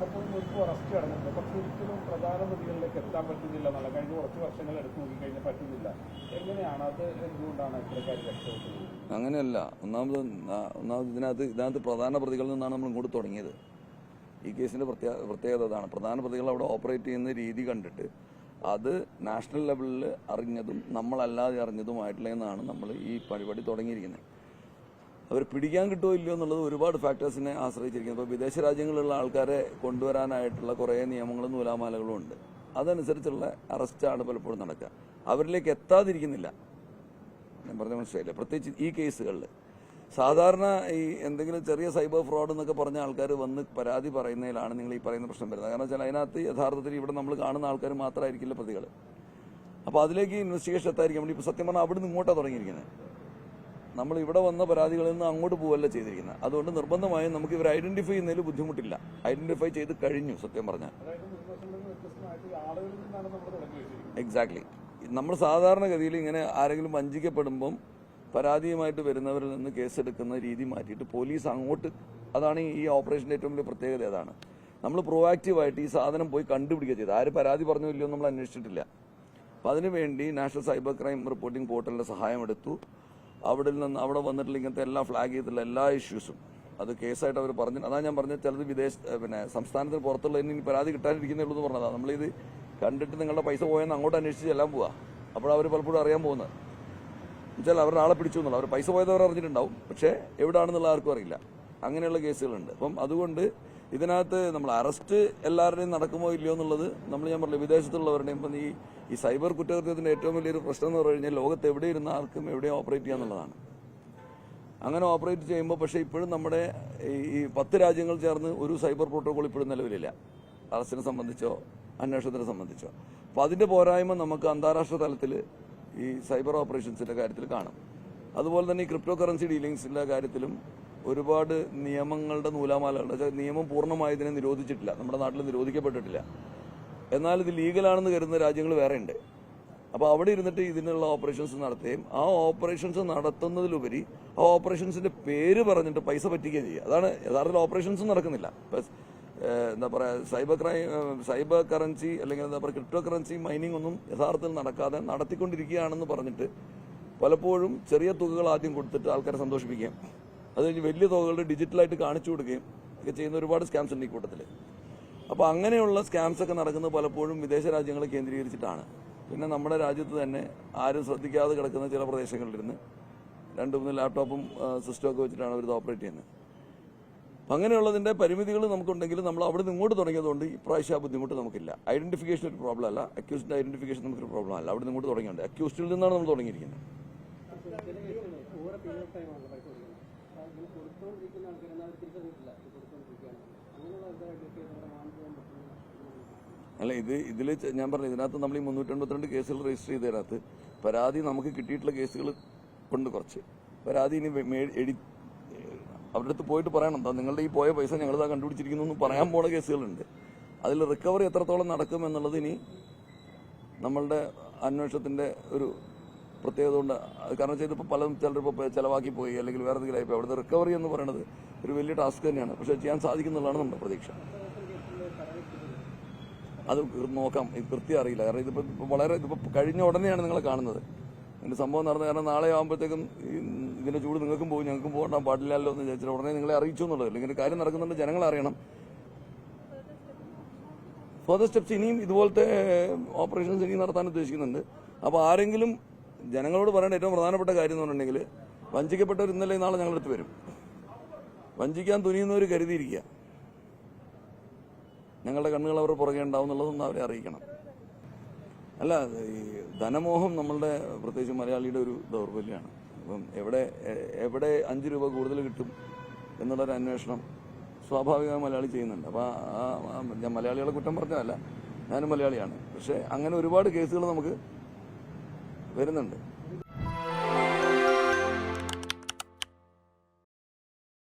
പലപ്പോഴും ഒരു അറസ്റ്റ് നടന്നിട്ടുണ്ട് പക്ഷെ ഒരിക്കലും പ്രധാന പ്രതികളിലേക്ക് എത്താൻ പറ്റുന്നില്ല എന്നുള്ള കഴിഞ്ഞ കുറച്ച് വർഷങ്ങൾ എടുത്തു നോക്കിക്കഴിഞ്ഞാൽ പറ്റുന്നില്ല. എങ്ങനെയാണ് അത് എന്തുകൊണ്ടാണ് ഇത്തരക്കാർ രക്ഷപ്പെട്ടത്? അങ്ങനെയല്ല. ഒന്നാമത് ഒന്നാമത് ഇതിനകത്ത് ഇതിനകത്ത് പ്രധാന പ്രതികളിൽ നിന്നാണ് നമ്മൾ ഇങ്ങോട്ട് തുടങ്ങിയത്. ഈ കേസിന്റെ പ്രത്യേക പ്രത്യേകത അതാണ്. പ്രധാന പ്രതികൾ അവിടെ ഓപ്പറേറ്റ് ചെയ്യുന്ന രീതി കണ്ടിട്ട് അത് നാഷണൽ ലെവലിൽ അറിഞ്ഞതും നമ്മളല്ലാതെ അറിഞ്ഞതുമായിട്ടുള്ളതെന്നാണ് നമ്മൾ ഈ പരിപാടി തുടങ്ങിയിരിക്കുന്നത്. അവർ പിടിക്കാൻ കിട്ടുമോ ഇല്ലയോ എന്നുള്ളത് ഒരുപാട് ഫാക്ടേഴ്സിനെ ആശ്രയിച്ചിരിക്കുന്നു. ഇപ്പോൾ വിദേശ രാജ്യങ്ങളിലുള്ള ആൾക്കാരെ കൊണ്ടുവരാനായിട്ടുള്ള കുറേ നിയമങ്ങളും നൂലാമാലകളും ഉണ്ട്. അതനുസരിച്ചുള്ള അറസ്റ്റാണ് പലപ്പോഴും നടക്കുക. അവരിലേക്ക് എത്താതിരിക്കുന്നില്ല. ഞാൻ പറഞ്ഞ മനസ്സിലായില്ല? പ്രത്യേകിച്ച് ഈ കേസുകളിൽ സാധാരണ ഈ എന്തെങ്കിലും ചെറിയ സൈബർ ഫ്രോഡ് എന്നൊക്കെ പറഞ്ഞ ആൾക്കാർ വന്ന് പരാതി പറയുന്നതിലാണ് നിങ്ങൾ ഈ പറയുന്ന പ്രശ്നം വരുന്നത്. കാരണം വെച്ചാൽ അതിനകത്ത് യഥാർത്ഥത്തിൽ ഇവിടെ നമ്മൾ കാണുന്ന ആൾക്കാർ മാത്രമായിരിക്കില്ല പ്രതികൾ അപ്പോൾ അതിലേക്ക് ഇൻവെസ്റ്റിഗേഷൻ എത്തായിരിക്കും ഇപ്പോൾ സത്യം പറഞ്ഞാൽ അവിടെ നിന്ന് ഇങ്ങോട്ടാണ് തുടങ്ങിയിരിക്കുന്നത് നമ്മൾ ഇവിടെ വന്ന പരാതികളിൽ നിന്ന് അങ്ങോട്ട് പോവല്ല ചെയ്തിരിക്കുന്നത്. അതുകൊണ്ട് നിർബന്ധമായും നമുക്ക് ഇവർ ഐഡന്റിഫൈ ചെയ്യുന്നതിൽ ബുദ്ധിമുട്ടില്ല. ഐഡന്റിഫൈ ചെയ്ത് കഴിഞ്ഞു സത്യം പറഞ്ഞാൽ. എക്സാക്ട്ലി നമ്മൾ സാധാരണഗതിയിൽ ഇങ്ങനെ ആരെങ്കിലും വഞ്ചിക്കപ്പെടുമ്പം പരാതിയുമായിട്ട് വരുന്നവരിൽ നിന്ന് കേസെടുക്കുന്ന രീതി മാറ്റിയിട്ട് പോലീസ് അങ്ങോട്ട് അതാണ് ഈ ഓപ്പറേഷന്റെ ഏറ്റവും വലിയ പ്രത്യേകത അതാണ്. നമ്മൾ പ്രൊവാക്റ്റീവായിട്ട് ഈ സാധനം പോയി കണ്ടുപിടിക്കുക ചെയ്ത്. ആര് പരാതി പറഞ്ഞു ഇല്ലയോ നമ്മൾ അന്വേഷിച്ചിട്ടില്ല. അപ്പം അതിനുവേണ്ടി നാഷണൽ സൈബർ ക്രൈം റിപ്പോർട്ടിംഗ് പോർട്ടലിന്റെ സഹായം എടുത്തു. അവിടെ നിന്ന് അവിടെ വന്നിട്ടുള്ള ഇങ്ങനത്തെ എല്ലാ ഫ്ലാഗ് ചെയ്തിട്ടുള്ള എല്ലാ ഇഷ്യൂസും അത് കേസായിട്ട് അവർ പറഞ്ഞു അതാ ഞാൻ പറഞ്ഞത് ചിലത് വിദേശ പിന്നെ സംസ്ഥാനത്തിന് പുറത്തുള്ള ഇനി പരാതി കിട്ടാനിരിക്കുന്നുള്ളൂ എന്ന് പറഞ്ഞതാണ് നമ്മളിത് കണ്ടിട്ട് നിങ്ങളുടെ പൈസ പോയെന്ന് അങ്ങോട്ട് അന്വേഷിച്ച് എല്ലാം പോവാ. അപ്പോൾ അവർ പലപ്പോഴും അറിയാൻ പോകുന്നത്. എന്നുവെച്ചാൽ അവരുടെ ആളെ പിടിച്ചു എന്നുള്ള അവർ പൈസ പോയത് അവർ അറിഞ്ഞിട്ടുണ്ടാവും. പക്ഷേ എവിടെയാണെന്നുള്ള ആർക്കും അറിയില്ല. അങ്ങനെയുള്ള കേസുകളുണ്ട്. അപ്പം അതുകൊണ്ട് ഇതിനകത്ത് നമ്മൾ അറസ്റ്റ് എല്ലാവരുടെയും നടക്കുമോ ഇല്ലയോ എന്നുള്ളത് നമ്മൾ ഞാൻ പറഞ്ഞു വിദേശത്തുള്ളവരുടെയും ഇപ്പം ഈ ഈ സൈബർ കുറ്റകൃത്യത്തിന്റെ ഏറ്റവും വലിയൊരു പ്രശ്നം എന്ന് പറഞ്ഞു കഴിഞ്ഞാൽ ലോകത്ത് എവിടെ ഇരുന്ന ആർക്കും എവിടെയും ഓപ്പറേറ്റ് ചെയ്യാന്നുള്ളതാണ് അങ്ങനെ ഓപ്പറേറ്റ് ചെയ്യുമ്പോൾ പക്ഷേ ഇപ്പോഴും നമ്മുടെ ഈ- പത്ത് രാജ്യങ്ങൾ ചേർന്ന് ഒരു സൈബർ പ്രോട്ടോകോൾ ഇപ്പോഴും നിലവിലില്ല. അറസ്റ്റിനെ സംബന്ധിച്ചോ അന്വേഷണത്തിനെ സംബന്ധിച്ചോ. അപ്പോൾ അതിന്റെ പോരായ്മ നമുക്ക് അന്താരാഷ്ട്ര തലത്തിൽ ഈ സൈബർ ഓപ്പറേഷൻസിന്റെ കാര്യത്തിൽ കാണും. അതുപോലെ തന്നെ ഈ ക്രിപ്റ്റോ കറൻസി ഡീലിങ്സിന്റെ കാര്യത്തിലും ഒരുപാട് നിയമങ്ങളുടെ നൂലാമാലകളുണ്ട് നിയമം പൂർണമായി ഇതിനെ നിരോധിച്ചിട്ടില്ല. നമ്മുടെ നാട്ടിൽ നിരോധിക്കപ്പെട്ടിട്ടില്ല. എന്നാൽ ഇത് ലീഗലാണെന്ന് കരുതുന്ന രാജ്യങ്ങൾ വേറെയുണ്ട്. അപ്പോൾ അവിടെ ഇരുന്നിട്ട് ഇതിനുള്ള ഓപ്പറേഷൻസ് നടത്തുകയും ആ ഓപ്പറേഷൻസ് നടത്തുന്നതിലുപരി ആ ഓപ്പറേഷൻസിന്റെ പേര് പറഞ്ഞിട്ട് പൈസ പറ്റിക്കുകയും ചെയ്യുക. അതാണ് യഥാർത്ഥത്തിൽ ഓപ്പറേഷൻസ് നടക്കുന്നില്ല. എന്താ പറയുക സൈബർ ക്രൈം സൈബർ കറൻസി അല്ലെങ്കിൽ എന്താ പറയുക ക്രിപ്റ്റോ കറൻസി മൈനിങ് ഒന്നും യഥാർത്ഥത്തിൽ നടക്കാതെ നടത്തിക്കൊണ്ടിരിക്കുകയാണെന്ന് പറഞ്ഞിട്ട് പലപ്പോഴും ചെറിയ തുകകൾ ആദ്യം കൊടുത്തിട്ട് ആൾക്കാരെ സന്തോഷിപ്പിക്കുകയും അത് കഴിഞ്ഞ് വലിയ തുകകൾ ഡിജിറ്റലായിട്ട് കാണിച്ചു കൊടുക്കുകയും ഒക്കെ ചെയ്യുന്ന ഒരുപാട് സ്കാംസ് ഉണ്ട് ഈ കൂട്ടത്തിൽ അപ്പോൾ അങ്ങനെയുള്ള സ്കാംസ് ഒക്കെ നടക്കുന്നത് പലപ്പോഴും വിദേശ രാജ്യങ്ങളെ കേന്ദ്രീകരിച്ചിട്ടാണ്. പിന്നെ നമ്മുടെ രാജ്യത്ത് തന്നെ ആരും ശ്രദ്ധിക്കാതെ കിടക്കുന്ന ചില പ്രദേശങ്ങളിലിരുന്ന് രണ്ട് മൂന്ന് ലാപ്ടോപ്പും സിസ്റ്റമൊക്കെ വെച്ചിട്ടാണ് അവർ ഓപ്പറേറ്റ് ചെയ്യുന്നത്. അപ്പം അങ്ങനെയുള്ളതിന്റെ പരിമിതികൾ നമുക്കുണ്ടെങ്കിൽ നമ്മൾ അവിടെ നിന്ന് ഇങ്ങോട്ട് തുടങ്ങിയതുകൊണ്ട് ഇപ്രാവശ്യം ആ ബുദ്ധിമുട്ട് നമുക്കില്ല. ഐഡന്റിഫിക്കേഷൻ ഒരു പ്രോബ്ലം അല്ല. അക്യൂസിന്റെ ഐഡന്റിഫിക്കേഷൻ നമുക്കൊരു പ്രോബ്ലം അല്ല. അവിടെ നിന്ന് ഇങ്ങോട്ട് തുടങ്ങിയുണ്ട് അക്യൂസ്റ്റിൽ നിന്നാണ് നമ്മൾ തുടങ്ങിയിരിക്കുന്നത്. കൊടുത്തുകൊണ്ടിരിക്കുന്ന ആൾക്കാർ എന്നാൽ തിരിച്ചറിഞ്ഞിട്ടില്ല അങ്ങനെയുള്ള അല്ല ഇത് ഇതിൽ ഞാൻ പറഞ്ഞു ഇതിനകത്ത് നമ്മൾ ഈ മുന്നൂറ്റെൺപത്തിരണ്ട് കേസുകൾ രജിസ്റ്റർ ചെയ്തതിനകത്ത് പരാതി നമുക്ക് കിട്ടിയിട്ടുള്ള കേസുകൾ ഉണ്ട് കുറച്ച്. പരാതി ഇനി എഡി അവരുടെ അടുത്ത് പോയിട്ട് പറയണം. എന്താ നിങ്ങളുടെ ഈ പോയ പൈസ ഞങ്ങൾ കണ്ടുപിടിച്ചിരിക്കുന്നു എന്ന് പറയാൻ പോണ കേസുകളുണ്ട്. അതിൽ റിക്കവറി എത്രത്തോളം നടക്കും എന്നുള്ളത് ഇനി നമ്മളുടെ അന്വേഷണത്തിന്റെ ഒരു പ്രത്യേകത കൊണ്ട് കാരണം വെച്ചാൽ ഇതിപ്പോൾ പലതും ചിലരിപ്പോൾ ചിലവാക്കി പോയി അല്ലെങ്കിൽ വേറെ എന്തെങ്കിലും ആയിപ്പോയി അവിടുത്തെ റിക്കവറി എന്ന് പറയുന്നത് ഒരു വലിയ ടാസ്ക് തന്നെയാണ്. പക്ഷേ ചെയ്യാൻ സാധിക്കുന്നുള്ളതാണ് നമ്മുടെ പ്രതീക്ഷ. അത് നോക്കാം. കൃത്യം അറിയില്ല. കാരണം ഇതിപ്പോൾ വളരെ ഇതിപ്പോൾ കഴിഞ്ഞ ഉടനെയാണ് നിങ്ങൾ കാണുന്നത്. ഇതിന്റെ സംഭവം നടന്നത് കാരണം നാളെ ആകുമ്പോഴത്തേക്കും ഇതിന്റെ ചൂട് നിങ്ങൾക്കും പോകും ഞങ്ങൾക്കും പോകണ്ട പാടില്ലല്ലോ എന്ന് ചോദിച്ചാൽ ഉടനെ നിങ്ങളെ അറിയിച്ചു എന്നുള്ളത്. അല്ലെങ്കിൽ കാര്യം നടക്കുന്നുണ്ട് ജനങ്ങൾ അറിയണം. ഫർദർ സ്റ്റെപ്സ് ഇനിയും ഇതുപോലത്തെ ഓപ്പറേഷൻസ് ഇനിയും നടത്താൻ ഉദ്ദേശിക്കുന്നുണ്ട്. അപ്പോൾ ആരെങ്കിലും ജനങ്ങളോട് പറയേണ്ട ഏറ്റവും പ്രധാനപ്പെട്ട കാര്യം എന്ന് പറഞ്ഞിട്ടുണ്ടെങ്കിൽ വഞ്ചിക്കപ്പെട്ടവർ ഇന്നലെ നാളെ ഞങ്ങളടുത്ത് വരും. വഞ്ചിക്കാൻ തുനിയുന്നവർ കരുതിയിരിക്കുക. ഞങ്ങളുടെ കണ്ണുകൾ അവർ പുറകെ ഉണ്ടാവും എന്നുള്ളതൊന്നും അവരെ അറിയിക്കണം. അല്ല ഈ ധനമോഹം നമ്മളുടെ പ്രത്യേകിച്ച് മലയാളിയുടെ ഒരു ദൗർബല്യമാണ് അപ്പം എവിടെ എവിടെ അഞ്ച് രൂപ കൂടുതൽ കിട്ടും എന്നുള്ളൊരു അന്വേഷണം സ്വാഭാവികമായി മലയാളി ചെയ്യുന്നുണ്ട്. അപ്പോൾ ആ- ഞാൻ മലയാളികളെ കുറ്റം പറഞ്ഞതല്ല ഞാനും മലയാളിയാണ്. പക്ഷേ അങ്ങനെ ഒരുപാട് കേസുകൾ നമുക്ക് വരുന്നുണ്ട്.